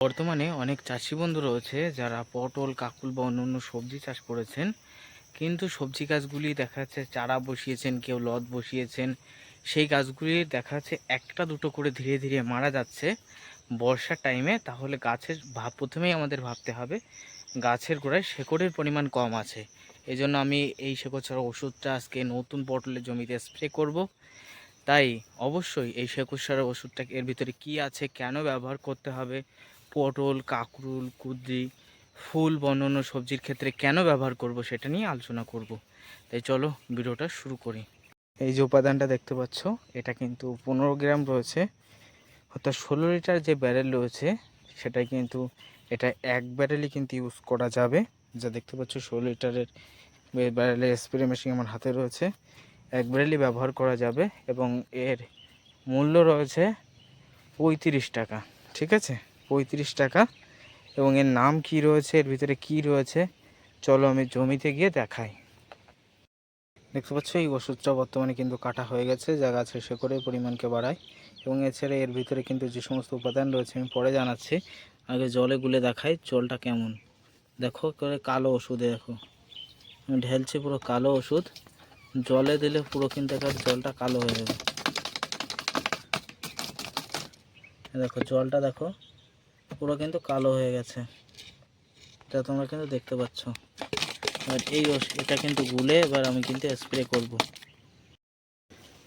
বর্তমানে অনেক চাষি বন্ধু রয়েছে যারা পটল, কাকুল বা অন্যান্য সবজি চাষ করেছেন। কিন্তু সবজি গাছগুলি দেখা যাচ্ছে চারা বসিয়েছেন, কেউ লদ বসিয়েছেন। সেই গাছগুলি দেখা যাচ্ছে একটা দুটো করে ধীরে ধীরে মারা যাচ্ছে বর্ষার টাইমে তাহলে গাছের ভাব প্রথমেই আমাদের ভাবতে হবে, গাছের গোড়ায় শেকড়ের পরিমাণ কম আছে। এই জন্য আমি এই শেকড় ছাড়া ওষুধটা আজকে নতুন পটলের জমিতে স্প্রে করব। তাই অবশ্যই এই শেকড় সারের ওষুধটা এর ভিতরে কি আছে, কেন ব্যবহার করতে হবে পটল, কাকরুল, কুদ্রি, ফুল বা সবজির ক্ষেত্রে কেন ব্যবহার করব সেটা নিয়ে আলোচনা করব। তাই চলো ভিডিওটা শুরু করি। এই যে উপাদানটা দেখতে পাচ্ছ, এটা কিন্তু পনেরো গ্রাম রয়েছে। অর্থাৎ ষোলো লিটার যে ব্যারেল রয়েছে, সেটা কিন্তু এটা এক ব্যারেলই কিন্তু ইউজ করা যাবে। যা দেখতে পাচ্ছ, ষোলো লিটারের ব্যারেলের স্প্রে মেশিন আমার হাতে রয়েছে। এক ব্যারেলই ব্যবহার করা যাবে এবং এর মূল্য রয়েছে পঁয়ত্রিশ টাকা, ঠিক আছে? পঁয়ত্রিশ টাকা। এবং এর নাম কি রয়েছে? এর ভিতরে কি রয়েছে? চলো আমি জমিতে গিয়ে দেখাই। দেখতে পাচ্ছ, এই ওষুধটা বর্তমানে কিন্তু কাটা হয়ে গেছে। যা গাছের শেকড়ের পরিমাণকে বাড়ায়। এবং এছাড়া এর ভিতরে কিন্তু যে সমস্ত উপাদান রয়েছে, আমি পরে জানাচ্ছি। আগে জলে গুলে দেখাই জলটা কেমন। দেখো করে কালো ওষুধে দেখো। ঢেলছি পুরো কালো ওষুধ। জলে দিলে পুরো কিন্তু একার জলটা কালো হয়ে যাবে। দেখো, জলটা দেখো। পুরো কিন্তু কালো হয়ে গেছে। এটা তোমরা কিন্তু দেখতে পাচ্ছ। আর এই এটা কিন্তু গুলে এবার আমি কিন্তু স্প্রে করব।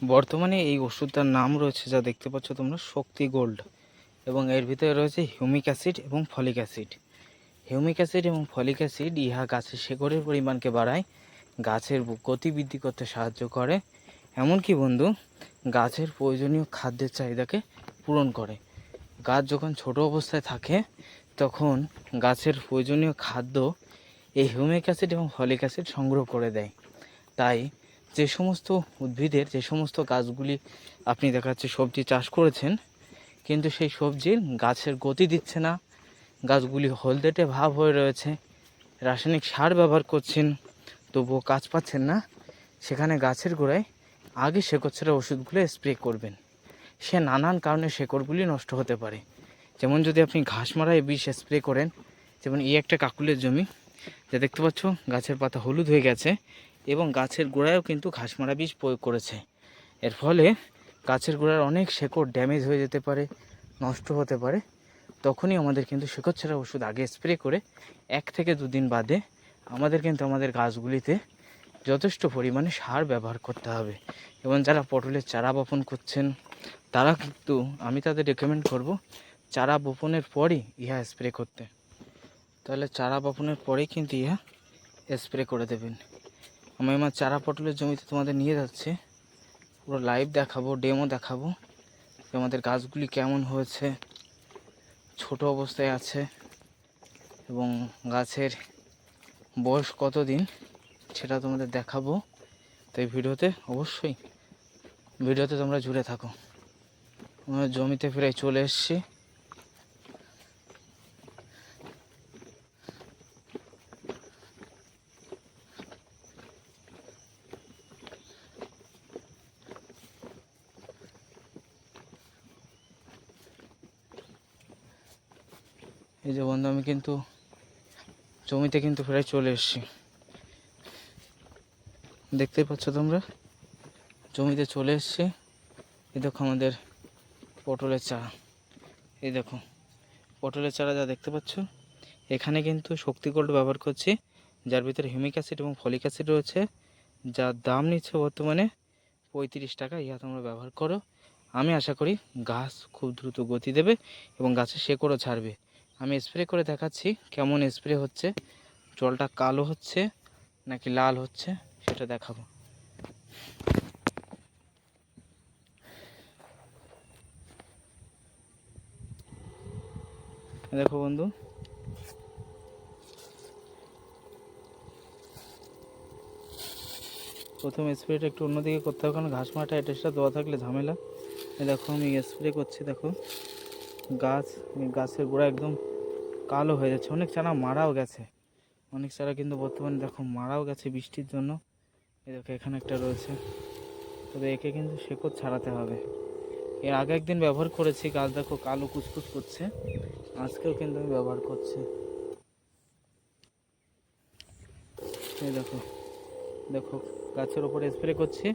বর্তমানে এই ওষুধটার নাম রয়েছে যা দেখতে পাচ্ছ তোমরা, শক্তি গোল্ড। এবং এর ভিতরে রয়েছে হিউমিক অ্যাসিড এবং ফলিক অ্যাসিড। হিউমিক অ্যাসিড এবং ফলিক অ্যাসিড ইহা গাছের শেকড়ের পরিমাণকে বাড়ায়, গাছের গতি বৃদ্ধি করতে সাহায্য করে। এমনকি বন্ধু, গাছের প্রয়োজনীয় খাদ্যের চাহিদাকে পূরণ করে। গাছ যখন ছোট অবস্থায় থাকে, তখন গাছের প্রয়োজনীয় খাদ্য এই হিউমিক অ্যাসিড এবং ফলিক অ্যাসিড সংগ্রহ করে দেয়। তাই যে সমস্ত উদ্ভিদের, যে সমস্ত গাছগুলি আপনি দেখা যাচ্ছে সবজি চাষ করেছেন, কিন্তু সেই সবজির গাছের গতি দিচ্ছে না, গাছগুলি হলদেটে ভাব হয়ে রয়েছে, রাসায়নিক সার ব্যবহার করছেন, তবুও কাজ পাচ্ছেন না, সেখানে গাছের গোড়ায় আগে শেকড়ছাড়া ওষুধগুলো স্প্রে করবেন। সে নানান কারণে শেকড়গুলি নষ্ট হতে পারে। যেমন যদি আপনি ঘাস মারায় বিষ স্প্রে করেন, যেমন এই একটা কাকুলের জমি, যা দেখতে পাচ্ছ গাছের পাতা হলুদ হয়ে গেছে এবং গাছের গোড়ায়ও কিন্তু ঘাস মারা বিষ প্রয়োগ করেছে। এর ফলে গাছের গোড়ার অনেক শেকড় ড্যামেজ হয়ে যেতে পারে, নষ্ট হতে পারে। তখনই আমাদের কিন্তু শেকড় ছাড়া ওষুধ আগে স্প্রে করে এক থেকে দুদিন বাদে আমাদের কিন্তু আমাদের গাছগুলিতে যথেষ্ট পরিমাণে সার ব্যবহার করতে হবে। এবং যারা পটলের চারা বপন করছেন তারা কিন্তু আমি তাদের রেকমেন্ড করব চারা বপনের পরই ইহা স্প্রে করতে। তাহলে চারা বপনের পরেই কিন্তু ইহা স্প্রে করে দেবেন। আমি আমার চারা পটলের জমিতে তোমাদের নিয়ে যাচ্ছে। পুরো লাইভ দেখাবো ডেমো দেখাবো যে আমাদের গাছগুলি কেমন হয়েছে, ছোট অবস্থায় আছে এবং গাছের বয়স কতদিন সেটা তোমাদের দেখাবো। তাই ভিডিওতে অবশ্যই ভিডিওতে তোমরা জুড়ে থাকো। আমরা জমিতে ফিরে চলে এসেছি। এই যে বন্ধু, আমি কিন্তু জমিতে কিন্তু ফিরে চলে এসেছি। দেখতেই পাচ্ছ তোমরা? জমিতে চলে এসছে। এই দেখো আমাদের পটলের চারা। এই দেখো, পটলের চারা যা দেখতে পাচ্ছ, এখানে কিন্তু শক্তি গোল্ড ব্যবহার করছি, যার ভিতরে হিউমিক অ্যাসিড এবং ফলিক অ্যাসিড রয়েছে, যার দাম নিচ্ছে বর্তমানে পঁয়ত্রিশ টাকা। ইহা তোমরা ব্যবহার করো। আমি আশা করি গাছ খুব দ্রুত গতি দেবে এবং গাছের শেকড়ও ছাড়বে আমি স্প্রে করে দেখাচ্ছি কেমন স্প্রে হচ্ছে। জলটা কালো হচ্ছে নাকি লাল হচ্ছে সেটা দেখাবো। দেখো বন্ধু। প্রথম স্প্রেটা একটু অন্যদিকে করতে হবে, কারণ ঘাস মাটা অ্যাটাচটা দেওয়া থাকলে ঝামেলা। দেখো আমি স্প্রে করছি, দেখো। গাছ গাছের গোড়া একদম কালো হয়ে যাচ্ছে। অনেক চারা মারাও গেছে। অনেক চারা কিন্তু বর্তমানে দেখো মারাও গেছে বৃষ্টির জন্য। এই দেখো এখানে একটা রয়েছে। তবে একে কিন্তু শেকড় ছাড়াতে হবে। এর আগে একদিন ব্যবহার করেছি, গাছ দেখো কালো কুচকুচ করছে। আজকেও কিন্তু আমি ব্যবহার করছি। এই দেখো দেখো, গাছের ওপরে স্প্রে করছি,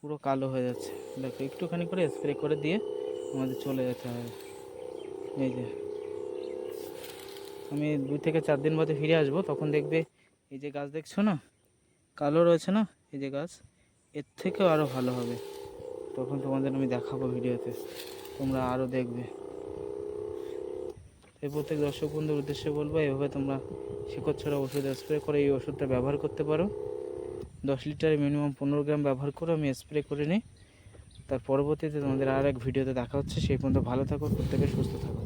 পুরো কালো হয়ে যাচ্ছে। দেখো, একটুখানি করে স্প্রে করে দিয়ে আমাদের চলে যেতে হবে। এই যে, আমি দুই থেকে চার দিন বাদে ফিরে আসব, তখন দেখবে এই যে গাছ দেখছ না? কালো রয়েছে না? এই যে গাছ, এর থেকেও আরও ভালো হবে। তখন তোমাদের আমি দেখাবো ভিডিওতে, তোমরা আরও দেখবে। এই প্রত্যেক দর্শক বন্ধুর উদ্দেশ্যে বলব, এভাবে তোমরা শিকড় ছড়া ওষুধ স্প্রে করে এই ওষুধটা ব্যবহার করতে পারো। দশ লিটারে মিনিমাম পনেরো গ্রাম ব্যবহার করে আমি স্প্রে করে নিই। তার পরবর্তীতে তোমাদের আর এক ভিডিওতে দেখা হচ্ছে। সেই পর্যন্ত ভালো থাকো, প্রত্যেকে সুস্থ থাকো।